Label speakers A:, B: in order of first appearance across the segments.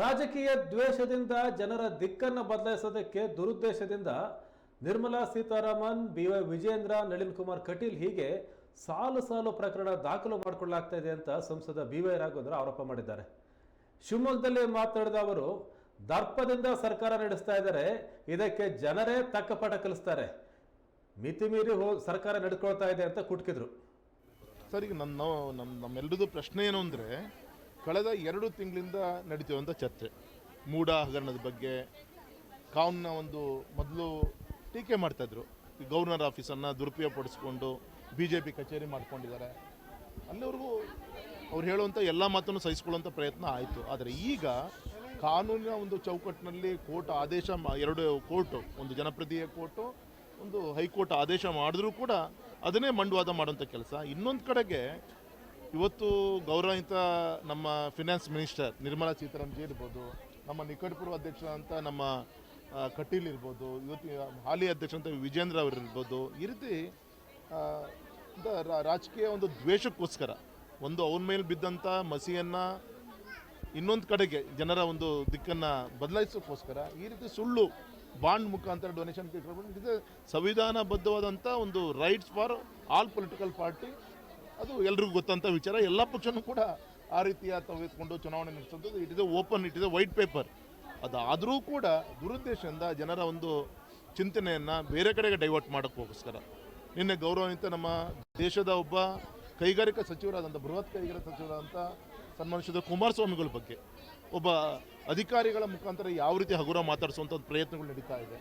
A: ರಾಜಕೀಯ ದ್ವೇಷದಿಂದ ಜನರ ದಿಕ್ಕನ್ನು ಬದಲಾಯಿಸೋದಕ್ಕೆ ದುರುದ್ದೇಶದಿಂದ ನಿರ್ಮಲಾ ಸೀತಾರಾಮನ್, ಬಿ ವೈ ವಿಜೇಂದ್ರ ನಳಿನ್ ಕುಮಾರ್ ಕಟೀಲ್ ಹೀಗೆ ಸಾಲು ಸಾಲು ಪ್ರಕರಣ ದಾಖಲು ಮಾಡಿಕೊಳ್ಳಲಾಗ್ತಾ ಇದೆ ಅಂತ ಸಂಸದ ಬಿ ವೈ ರಾಘವೇಂದ್ರ ಆರೋಪ ಮಾಡಿದ್ದಾರೆ. ಶಿವಮೊಗ್ಗದಲ್ಲಿ ಮಾತನಾಡಿದ ಅವರು, ದರ್ಪದಿಂದ ಸರ್ಕಾರ ನಡೆಸ್ತಾ ಇದ್ದಾರೆ, ಇದಕ್ಕೆ ಜನರೇ ತಕ್ಕ ಪಾಠ ಕಲಿಸ್ತಾರೆ. ಮಿತಿ ಮೀರಿ ಹೋ, ಸರ್ಕಾರ ನಡ್ಕೊಳ್ತಾ ಇದೆ ಅಂತ ಕುಟ್ಕಿದ್ರು.
B: ಸರ್, ಈಗ ನಮ್ಮ ನಮ್ಮೆಲ್ಲರದು ಪ್ರಶ್ನೆ ಏನು ಅಂದರೆ ಕಳೆದ ಎರಡು ತಿಂಗಳಿಂದ ನಡೀತಿರುವಂಥ ಚರ್ಚೆ. ಮೂಢ ಹಗರಣದ ಬಗ್ಗೆ ಕಾನೂನ ಒಂದು ಮೊದಲು ಟೀಕೆ ಮಾಡ್ತಾಯಿದ್ರು ಗವರ್ನರ್ ಆಫೀಸನ್ನು ದುರುಪಯೋಗಪಡಿಸ್ಕೊಂಡು ಬಿ ಜೆ ಪಿ ಕಚೇರಿ ಮಾಡ್ಕೊಂಡಿದ್ದಾರೆ. ಅಲ್ಲಿವರೆಗೂ ಅವ್ರು ಹೇಳುವಂಥ ಎಲ್ಲ ಮಾತನ್ನು ಸಹಿಸ್ಕೊಳ್ಳುವಂಥ ಪ್ರಯತ್ನ ಆಯಿತು. ಆದರೆ ಈಗ ಕಾನೂನಿನ ಒಂದು ಚೌಕಟ್ಟಿನಲ್ಲಿ ಕೋರ್ಟ್ ಆದೇಶ ಎರಡು ಕೋರ್ಟು, ಒಂದು ಜನಪ್ರತಿಯ ಕೋರ್ಟು, ಒಂದು ಹೈಕೋರ್ಟ್ ಆದೇಶ ಮಾಡಿದ್ರೂ ಕೂಡ ಅದನ್ನೇ ಮಂಡವಾದ ಮಾಡುವಂಥ ಕೆಲಸ. ಇನ್ನೊಂದು ಕಡೆಗೆ ಇವತ್ತು ಗೌರವಯುತ ನಮ್ಮ ಫಿನಾನ್ಸ್ ಮಿನಿಸ್ಟರ್ ನಿರ್ಮಲಾ ಸೀತಾರಾಮನ್ ಜಿ ಇರ್ಬೋದು, ನಮ್ಮ ನಿಕಟಪೂರ್ವ ಅಧ್ಯಕ್ಷ ಅಂತ ನಮ್ಮ ಕಟೀಲ್ ಇರ್ಬೋದು, ಇವತ್ತು ಹಾಲಿ ಅಧ್ಯಕ್ಷ ಅಂತ ವಿಜೇಂದ್ರ ಅವರು ಇರ್ಬೋದು, ಈ ರೀತಿ ರಾಜಕೀಯ ಒಂದು ದ್ವೇಷಕ್ಕೋಸ್ಕರ ಒಂದು ಅವನ ಮೇಲೆ ಬಿದ್ದಂಥ ಮಸಿಯನ್ನು ಇನ್ನೊಂದು ಕಡೆಗೆ ಜನರ ಒಂದು ದಿಕ್ಕನ್ನು ಬದಲಾಯಿಸೋಕ್ಕೋಸ್ಕರ ಈ ರೀತಿ ಸುಳ್ಳು ಬಾಂಡ್ ಮುಖಾಂತರ ಡೊನೇಷನ್ ಸಂವಿಧಾನಬದ್ಧವಾದಂಥ ಒಂದು rights for all political party ಅದು ಎಲ್ರಿಗೂ ಗೊತ್ತಂಥ ವಿಚಾರ. ಎಲ್ಲ ಪಕ್ಷನೂ ಕೂಡ ಆ ರೀತಿಯ ತೆಗೆದುಕೊಂಡು ಚುನಾವಣೆ ನಡೆಸೋದು it is open it is white paper ಅದಾದರೂ ಕೂಡ ದುರುದ್ದೇಶದಿಂದ ಜನರ ಒಂದು ಚಿಂತನೆಯನ್ನು ಬೇರೆ ಕಡೆಗೆ ಡೈವರ್ಟ್ ಮಾಡೋಕ್ಕೋಸ್ಕರ. ನಿನ್ನೆ ಗೌರವಾನ್ವಿತ ನಮ್ಮ ದೇಶದ ಒಬ್ಬ ಕೈಗಾರಿಕಾ ಸಚಿವರಾದಂಥ, ಬೃಹತ್ ಕೈಗಾರಿಕಾ ಸಚಿವರಾದಂಥ ಸನ್ಮಾನಿಸಿದ ಕುಮಾರಸ್ವಾಮಿಗಳ ಬಗ್ಗೆ ಒಬ್ಬ ಅಧಿಕಾರಿಗಳ ಮುಖಾಂತರ ಯಾವ ರೀತಿ ಹಗುರ ಮಾತಾಡಿಸುವಂಥ ಒಂದು ಪ್ರಯತ್ನಗಳು ನಡೀತಾ ಇದೆ.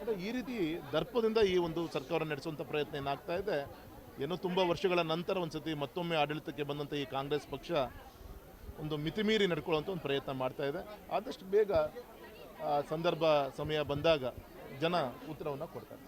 B: ಅಂದರೆ ಈ ರೀತಿ ದರ್ಪದಿಂದ ಈ ಒಂದು ಸರ್ಕಾರ ನಡೆಸುವಂಥ ಪ್ರಯತ್ನ ಏನಾಗ್ತಾ ಇದೆ? ಏನೋ ತುಂಬ ವರ್ಷಗಳ ನಂತರ ಒಂದ್ಸತಿ ಮತ್ತೊಮ್ಮೆ ಆಡಳಿತಕ್ಕೆ ಬಂದಂಥ ಈ ಕಾಂಗ್ರೆಸ್ ಪಕ್ಷ ಒಂದು ಮಿತಿಮೀರಿ ನಡ್ಕೊಳ್ಳುವಂಥ ಒಂದು ಪ್ರಯತ್ನ ಮಾಡ್ತಾ ಇದೆ. ಆದಷ್ಟು ಬೇಗ ಸಂದರ್ಭ ಸಮಯ ಬಂದಾಗ ಜನ ಉತ್ತರವನ್ನು ಕೊಡ್ತಾರೆ.